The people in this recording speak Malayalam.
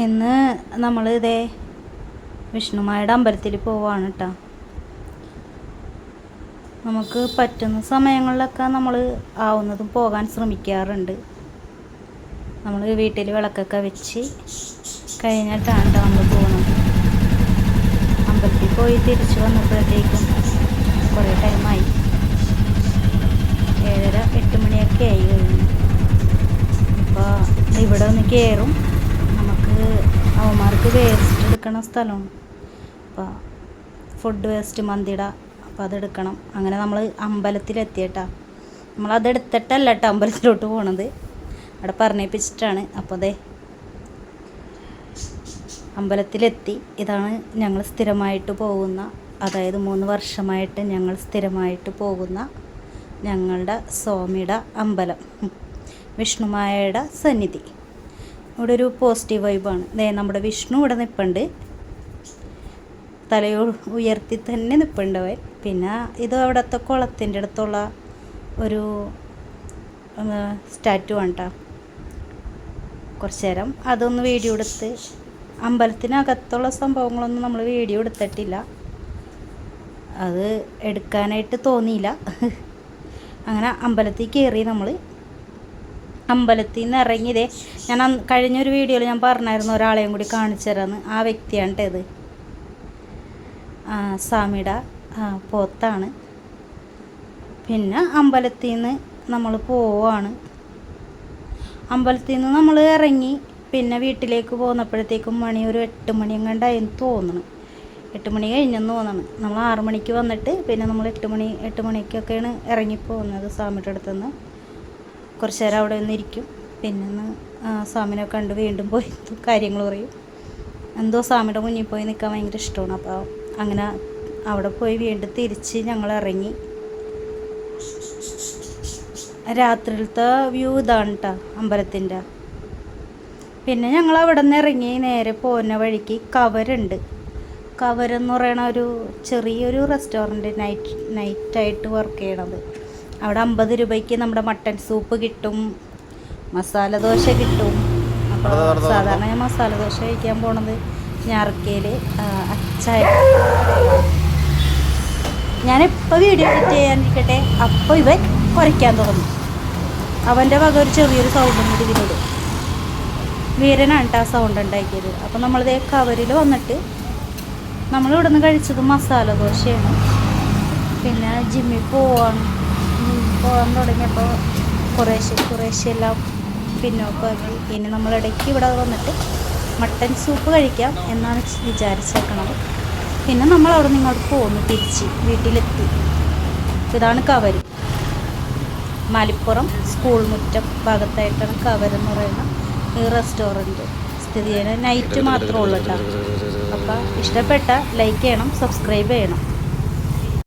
ഇന്ന് നമ്മൾ ഇതേ വിഷ്ണുമായുടെ അമ്പലത്തിൽ പോവാണ് കേട്ടോ നമുക്ക് പറ്റുന്ന സമയങ്ങളിലൊക്കെ നമ്മൾ ആവുന്നതും പോകാൻ ശ്രമിക്കാറുണ്ട്. നമ്മൾ വീട്ടിൽ വിളക്കൊക്കെ വെച്ച് കഴിഞ്ഞിട്ടാണ് ട്ടോ നമ്മൾ പോകുന്നത് അമ്പലത്തിൽ പോയി തിരിച്ചു വന്നപ്പോഴത്തേക്കും കുറേ ടൈമായി. ഏഴര എട്ട് മണിയൊക്കെ ആയി കഴിഞ്ഞു. അപ്പോൾ ഇവിടെ ഒന്ന് കയറും അവന്മാർക്ക് വേസ്റ്റ് എടുക്കണ സ്ഥലമാണ്. അപ്പോൾ ഫുഡ് വേസ്റ്റ് മന്തിട അപ്പോൾ അതെടുക്കണം. അങ്ങനെ നമ്മൾ അമ്പലത്തിലെത്തിയട്ടാ. നമ്മളത് എടുത്തിട്ടല്ല കേട്ടോ അമ്പലത്തിലോട്ട് പോണത്. അവിടെ പറഞ്ഞേപ്പിച്ചിട്ടാണ്. അപ്പോൾ അതെ അമ്പലത്തിലെത്തി. ഇതാണ് ഞങ്ങൾ സ്ഥിരമായിട്ട് പോകുന്ന അതായത് മൂന്ന് വർഷമായിട്ട് ഞങ്ങൾ സ്ഥിരമായിട്ട് പോകുന്ന ഞങ്ങളുടെ സ്വാമിയുടെ അമ്പലം. വിഷ്ണുമായയുടെ സന്നിധി. ഇവിടെ ഒരു പോസിറ്റീവ് വൈബാണ് ദേ നമ്മുടെ വിഷ്ണു ഇവിടെ നിൽപ്പുണ്ട് തലയോ ഉയർത്തി തന്നെ നിൽപ്പുണ്ട് പിന്നെ ഇത് അവിടുത്തെ കുളത്തിന്റെ അടുത്തുള്ള ഒരു സ്റ്റാറ്റു ആണ് കേട്ടോ കുറച്ച് നേരം അതൊന്ന് വീഡിയോ എടുത്ത് അമ്പലത്തിനകത്തുള്ള സംഭവങ്ങളൊന്നും നമ്മൾ വീഡിയോ എടുത്തിട്ടില്ല. അത് എടുക്കാനായിട്ട് തോന്നിയില്ല. അങ്ങനെ അമ്പലത്തിൽ കയറി നമ്മൾ അമ്പലത്തിൽ നിന്ന് ഇറങ്ങിയതേ. ഞാൻ കഴിഞ്ഞൊരു വീഡിയോയിൽ ഞാൻ പറഞ്ഞായിരുന്നു ഒരാളെയും കൂടി കാണിച്ചു തരാമെന്ന് ആ വ്യക്തിയാണ് ആ, സ്വാമിയുടെ പോത്താണ്. പിന്നെ അമ്പലത്തിൽ നിന്ന് നമ്മൾ പോവാണ്. അമ്പലത്തിൽ നിന്ന് നമ്മൾ ഇറങ്ങി പിന്നെ വീട്ടിലേക്ക് പോന്നപ്പോഴത്തേക്കും മണി ഒരു എട്ട് മണി എങ്ങാണ്ടായെന്ന് തോന്നുന്നു എട്ട് മണി കഴിഞ്ഞെന്ന് തോന്നണം. നമ്മൾ ആറ് മണിക്ക് വന്നിട്ട് പിന്നെ നമ്മൾ എട്ട് മണി എട്ട് മണിക്കൊക്കെയാണ് ഇറങ്ങിപ്പോകുന്നത് സാമിയുടെ അടുത്തുനിന്ന് കുറച്ച് നേരം അവിടെ ഒന്ന് ഇരിക്കും. പിന്നെ ഒന്ന് സ്വാമിനെ കണ്ട് വീണ്ടും പോയി കാര്യങ്ങൾ പറയും. എന്തോ സ്വാമിയുടെ മുന്നിൽ പോയി നിൽക്കാൻ ഭയങ്കര ഇഷ്ടമാണ്. അപ്പോൾ അങ്ങനെ അവിടെ പോയി വീണ്ടും തിരിച്ച് ഞങ്ങൾ ഇറങ്ങി. രാത്രിയിലത്തെ വ്യൂ ഇതാണ് കേട്ടോ അമ്പലത്തിന്റെ. പിന്നെ ഞങ്ങൾ അവിടെ നിന്ന് ഇറങ്ങി നേരെ പോകുന്ന വഴിക്ക് കവരുണ്ട്. കവരെന്ന് പറയണ ഒരു ചെറിയൊരു റെസ്റ്റോറന്റ് നൈറ്റ് നൈറ്റായിട്ട് വർക്ക് ചെയ്യണത്. അവിടെ അമ്പത് രൂപയ്ക്ക് നമ്മുടെ മട്ടൻ സൂപ്പ് കിട്ടും മസാല ദോശ കിട്ടും. അപ്പോൾ സാധാരണ ഞാൻ മസാല ദോശ കഴിക്കാൻ പോണത് ഞാറക്കയിൽ അച്ചായ ഞാനെപ്പോൾ വീഡിയോ എഡിറ്റ് ചെയ്യാനിരിക്കട്ടെ അപ്പോൾ ഇവൻ കുറയ്ക്കാൻ തുടങ്ങും. അവന്റെ വക ഒരു ചെറിയൊരു സൗണ്ടും കൂടി ഇതിനോട്. വീരനാണ് കേട്ടോ ആ സൗണ്ട് ഉണ്ടാക്കിയത്. അപ്പോൾ നമ്മളിത് കവറിൽ വന്നിട്ട് നമ്മൾ നിന്ന് കഴിച്ചത് മസാല ദോശയാണ്. പിന്നെ ജിമ്മിൽ പോവാണ്. പോകാൻ തുടങ്ങിയപ്പോൾ കുറേശ്ശെ കുറേശ്ശെ എല്ലാം പിന്നോക്കമാക്കി ഇനി നമ്മളിടയ്ക്ക് ഇവിടെ വന്നിട്ട് മട്ടൻ സൂപ്പ് കഴിക്കാം എന്നാണ് വിചാരിച്ചേക്കണത്. പിന്നെ നമ്മൾ അവിടെ നിന്ന് ഇങ്ങോട്ട് പോന്നു തിരിച്ച് വീട്ടിലെത്തി. ഇതാണ് കവര്. മലപ്പുറം സ്കൂൾ മുറ്റം ഭാഗത്തായിട്ടാണ് കവരെന്ന് പറയുന്ന ഈ റെസ്റ്റോറന്റ്. സ്ഥിതി ചെയ്യുന്നത് നൈറ്റ് മാത്രമേ ഉള്ളൂ കേട്ടോ. അപ്പോൾ ഇഷ്ടപ്പെട്ട ലൈക്ക് ചെയ്യണം സബ്സ്ക്രൈബ് ചെയ്യണം.